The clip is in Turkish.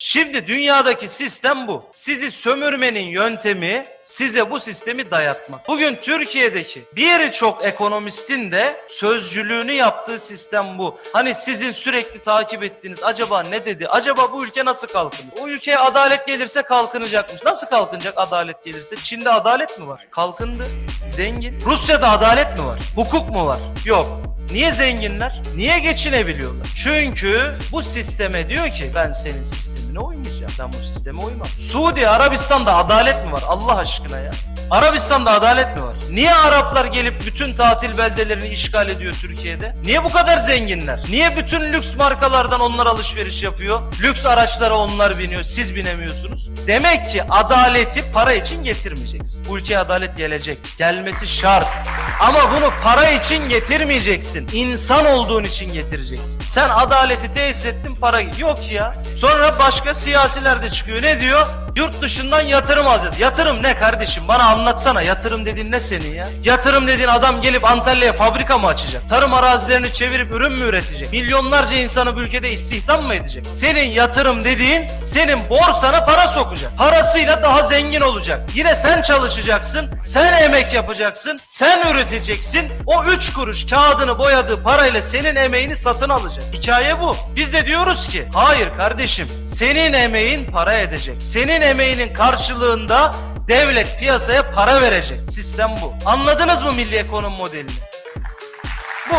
Şimdi dünyadaki sistem bu. Sizi sömürmenin yöntemi size bu sistemi dayatmak. Bugün Türkiye'deki birçok ekonomistin de sözcülüğünü yaptığı sistem bu. Hani sizin sürekli takip ettiğiniz acaba ne dedi? Acaba bu ülke nasıl kalkınır? O ülkeye adalet gelirse kalkınacakmış. Nasıl kalkınacak adalet gelirse? Çin'de adalet mi var? Kalkındı. Zengin. Rusya'da adalet mi var? Hukuk mu var? Yok. Niye zenginler? Niye geçinebiliyorlar? Çünkü bu sisteme diyor ki ben senin sistemine uymayacağım. Ben bu sisteme uymam. Suudi Arabistan'da adalet mi var? Allah aşkına ya. Arabistan'da adalet mi var? Niye Araplar gelip bütün tatil beldelerini işgal ediyor Türkiye'de? Niye bu kadar zenginler? Niye bütün lüks markalardan onlar alışveriş yapıyor? Lüks araçlara onlar biniyor, siz binemiyorsunuz. Demek ki adaleti para için getirmeyeceksin. Bu ülkeye adalet gelecek. Gelmesi şart. Ama bunu para için getirmeyeceksin. İnsan olduğun için getireceksin. Sen adaleti tesis ettin para yok ya. Sonra başka siyasiler de çıkıyor. Ne diyor? Yurt dışından yatırım alacağız. Yatırım ne kardeşim? Bana anlatsana. Yatırım dediğin ne senin ya? Yatırım dediğin adam gelip Antalya'ya fabrika mı açacak? Tarım arazilerini çevirip ürün mü üretecek? Milyonlarca insanı bu ülkede istihdam mı edecek? Senin yatırım dediğin senin borsana para sokacak. Parasıyla daha zengin olacak. Yine sen çalışacaksın. Sen emek yapacaksın. Sen üreteceksin. O üç kuruş kağıdını boyadığı parayla senin emeğini satın alacak. Hikaye bu. Biz de diyoruz ki hayır kardeşim senin emeğin para edecek. Senin emeğinin karşılığında devlet piyasaya para verecek. Sistem bu. Anladınız mı milli ekonomi modelini? Bu.